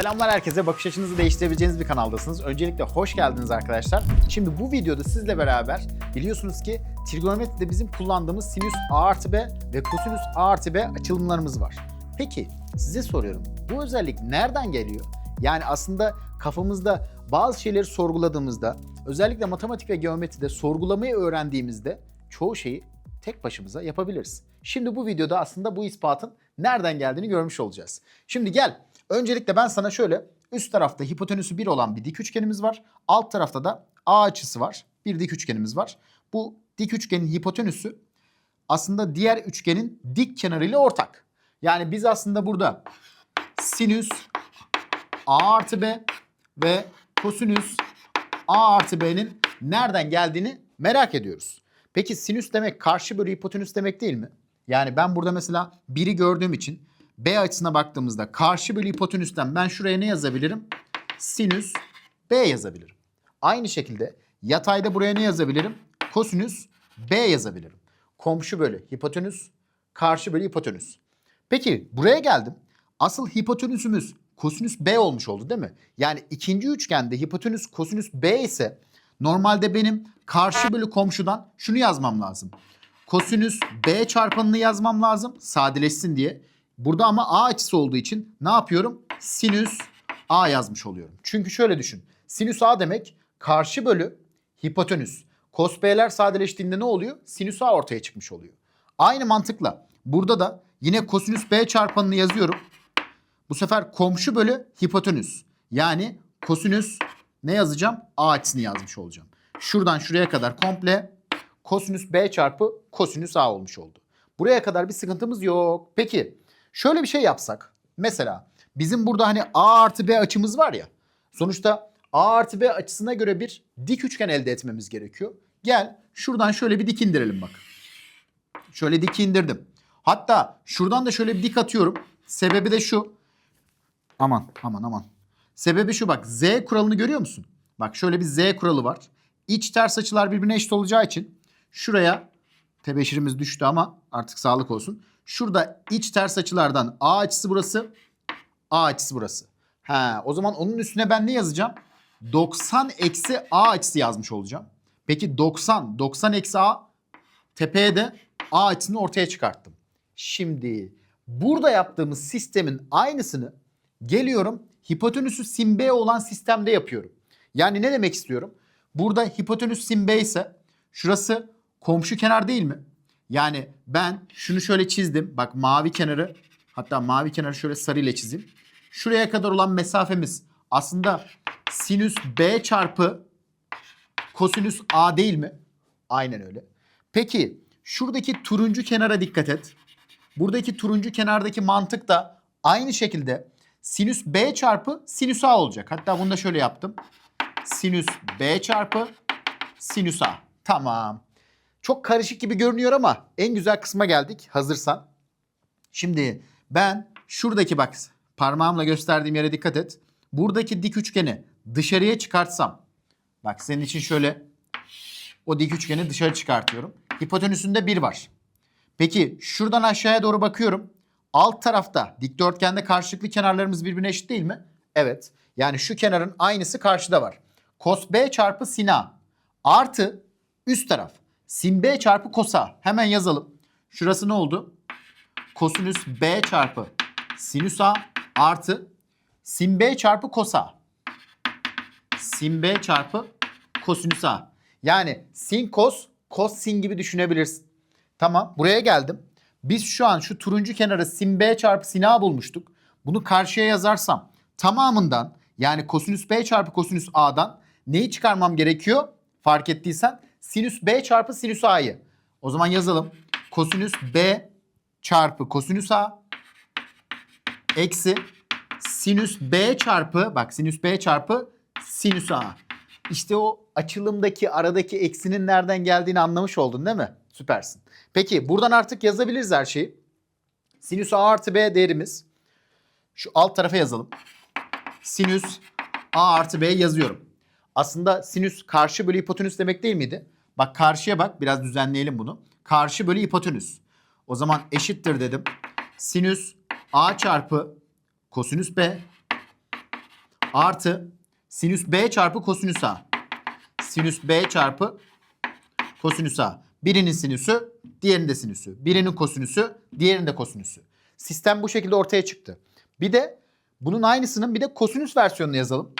Selamlar herkese. Bakış açınızı değiştirebileceğiniz bir kanaldasınız. Öncelikle hoş geldiniz arkadaşlar. Şimdi bu videoda sizle beraber biliyorsunuz ki trigonometride bizim kullandığımız sinüs a artı b ve kosinüs a artı b açılımlarımız var. Peki size soruyorum. Bu özellik nereden geliyor? Yani aslında kafamızda bazı şeyleri sorguladığımızda özellikle matematik ve geometride sorgulamayı öğrendiğimizde çoğu şeyi tek başımıza yapabiliriz. Şimdi bu videoda aslında bu ispatın nereden geldiğini görmüş olacağız. Şimdi gel. Öncelikle ben sana şöyle üst tarafta hipotenüsü 1 olan bir dik üçgenimiz var. Alt tarafta da A açısı var. Bir dik üçgenimiz var. Bu dik üçgenin hipotenüsü aslında diğer üçgenin dik kenarıyla ortak. Yani biz aslında burada sinüs A artı B ve kosinüs A artı B'nin nereden geldiğini merak ediyoruz. Peki sinüs demek karşı bölü hipotenüs demek değil mi? Yani ben burada mesela biri gördüğüm için B açısına baktığımızda karşı bölü hipotenüsten ben şuraya ne yazabilirim? Sinüs B yazabilirim. Aynı şekilde yatayda buraya ne yazabilirim? Kosinüs B yazabilirim. Komşu bölü hipotenüs, karşı bölü hipotenüs. Peki buraya geldim. Asıl hipotenüsümüz kosinüs B olmuş oldu değil mi? Yani ikinci üçgende hipotenüs kosinüs B ise normalde benim karşı bölü komşudan şunu yazmam lazım. Kosinüs B çarpanını yazmam lazım sadeleşsin diye. Burada ama A açısı olduğu için ne yapıyorum? Sinüs A yazmış oluyorum. Çünkü şöyle düşün. Sinüs A demek karşı bölü hipotenüs. Kos B'ler sadeleştiğinde ne oluyor? Sinüs A ortaya çıkmış oluyor. Aynı mantıkla burada da yine kosinüs B çarpanını yazıyorum. Bu sefer komşu bölü hipotenüs. Yani kosinüs ne yazacağım? A açısını yazmış olacağım. Şuradan şuraya kadar komple kosinüs B çarpı kosinüs A olmuş oldu. Buraya kadar bir sıkıntımız yok. Peki şöyle bir şey yapsak. Mesela bizim burada hani A artı B açımız var ya. Sonuçta A artı B açısına göre bir dik üçgen elde etmemiz gerekiyor. Gel şuradan şöyle bir dik indirelim bak. Şöyle dik indirdim. Hatta şuradan da şöyle bir dik atıyorum. Sebebi de şu. Aman aman aman. Sebebi şu bak Z kuralını görüyor musun? Bak şöyle bir Z kuralı var. İç ters açılar birbirine eşit olacağı için şuraya tebeşirimiz düştü ama artık sağlık olsun. Şurada iç ters açılardan A açısı burası, A açısı burası. Ha, o zaman onun üstüne ben ne yazacağım? 90 eksi A açısı yazmış olacağım. Peki 90, 90 eksi A tepeye de A açısını ortaya çıkarttım. Şimdi burada yaptığımız sistemin aynısını geliyorum hipotenüsü sin B olan sistemde yapıyorum. Yani ne demek istiyorum? Burada hipotenüs sin B ise şurası komşu kenar değil mi? Yani ben şunu şöyle çizdim. Bak mavi kenarı hatta mavi kenarı şöyle sarı ile çizeyim. Şuraya kadar olan mesafemiz aslında sinüs B çarpı kosinüs A değil mi? Aynen öyle. Peki şuradaki turuncu kenara dikkat et. Buradaki turuncu kenardaki mantık da aynı şekilde sinüs B çarpı sinüs A olacak. Hatta bunu da şöyle yaptım. Sinüs B çarpı sinüs A. Tamam. Çok karışık gibi görünüyor ama en güzel kısma geldik hazırsan. Şimdi ben şuradaki bak parmağımla gösterdiğim yere dikkat et. Buradaki dik üçgeni dışarıya çıkartsam. Bak senin için şöyle o dik üçgeni dışarı çıkartıyorum. Hipotenüsünde 1 var. Peki şuradan aşağıya doğru bakıyorum. Alt tarafta dikdörtgende karşılıklı kenarlarımız birbirine eşit değil mi? Evet. Yani şu kenarın aynısı karşıda var. Cos B çarpı sin A artı üst taraf sin B çarpı cos A. Hemen yazalım. Şurası ne oldu? Kosinüs B çarpı sinüs A artı sin B çarpı cos A. Sin B çarpı kosinüs A. Yani sin cos, cos sin gibi düşünebilirsin. Tamam buraya geldim. Biz şu an şu turuncu kenarı sin B çarpı sin A bulmuştuk. Bunu karşıya yazarsam tamamından yani kosinüs B çarpı kosinüs A'dan neyi çıkarmam gerekiyor? Fark ettiysen sinüs B çarpı sinüs A'yı. O zaman yazalım. Kosinüs B çarpı kosinüs A eksi sinüs B çarpı bak sinüs B çarpı sinüs A. İşte o açılımdaki aradaki eksinin nereden geldiğini anlamış oldun değil mi? Süpersin. Peki buradan artık yazabiliriz her şeyi. Sinüs A artı B değerimiz. Şu alt tarafa yazalım. Sinüs A artı B yazıyorum. Aslında sinüs karşı bölü hipotenüs demek değil miydi? Bak karşıya bak biraz düzenleyelim bunu. Karşı bölü hipotenüs. O zaman eşittir dedim. Sinüs A çarpı kosinüs B artı sinüs B çarpı kosinüs A. Sinüs B çarpı kosinüs A. Birinin sinüsü, diğerinin de sinüsü. Birinin kosinüsü, diğerinin de kosinüsü. Sistem bu şekilde ortaya çıktı. Bir de bunun aynısının bir de kosinüs versiyonunu yazalım.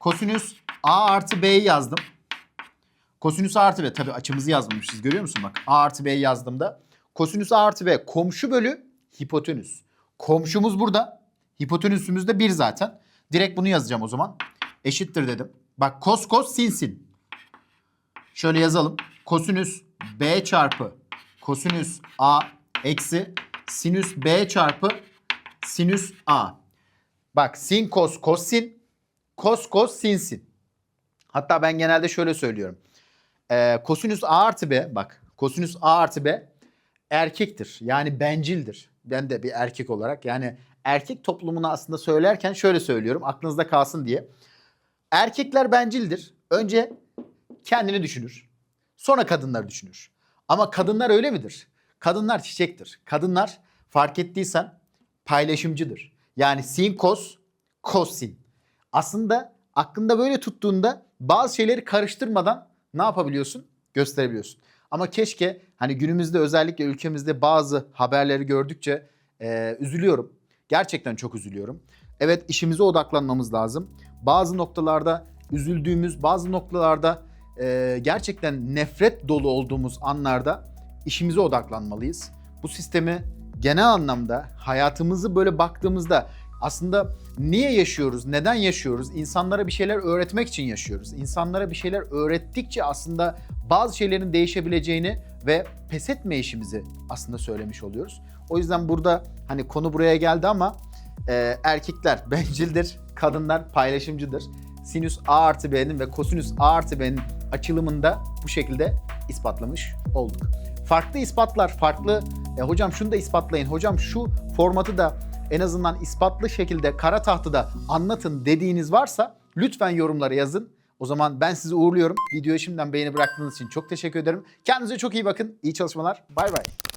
Kosinüs A artı B'yi yazdım. Kosinüs artı B. Tabii açımızı yazmamışız görüyor musun bak. A artı B'yi yazdığımda. Kosinüs artı B komşu bölü hipotenüs. Komşumuz burada. Hipotenüsümüz de 1 zaten. Direkt bunu yazacağım o zaman. Eşittir dedim. Bak kos kos sin sin. Şöyle yazalım. Kosinüs B çarpı kosinüs A eksi sinüs B çarpı sinüs A. Bak sin kos kos sin kos kos sin sin. Hatta ben genelde şöyle söylüyorum. Ee, kosinüs A artı B bak kosinüs A artı B erkektir. Yani bencildir. Ben de bir erkek olarak yani erkek toplumunu aslında söylerken şöyle söylüyorum aklınızda kalsın diye. Erkekler bencildir. Önce kendini düşünür. Sonra kadınları düşünür. Ama kadınlar öyle midir? Kadınlar çiçektir. Kadınlar fark ettiysen paylaşımcıdır. Yani sin kos, kos sin. Aslında aklında böyle tuttuğunda bazı şeyleri karıştırmadan ne yapabiliyorsun? Gösterebiliyorsun. Ama keşke hani günümüzde özellikle ülkemizde bazı haberleri gördükçe e, üzülüyorum. Gerçekten çok üzülüyorum. Evet işimize odaklanmamız lazım. Bazı noktalarda üzüldüğümüz, bazı noktalarda e, gerçekten nefret dolu olduğumuz anlarda işimize odaklanmalıyız. Bu sistemi genel anlamda hayatımızı böyle baktığımızda aslında niye yaşıyoruz, neden yaşıyoruz? İnsanlara bir şeyler öğretmek için yaşıyoruz. İnsanlara bir şeyler öğrettikçe aslında bazı şeylerin değişebileceğini ve pes etme işimizi aslında söylemiş oluyoruz. O yüzden burada hani konu buraya geldi ama e, erkekler bencildir, kadınlar paylaşımcıdır. Sinüs A artı B'nin ve kosinüs A artı B'nin açılımında bu şekilde ispatlamış olduk. Farklı ispatlar, farklı e, hocam şunu da ispatlayın, hocam şu formatı da en azından ispatlı şekilde kara tahtada anlatın dediğiniz varsa lütfen yorumlara yazın. O zaman ben sizi uğurluyorum. Videoya şimdiden beğeni bıraktığınız için çok teşekkür ederim. Kendinize çok iyi bakın. İyi çalışmalar. Bay bay.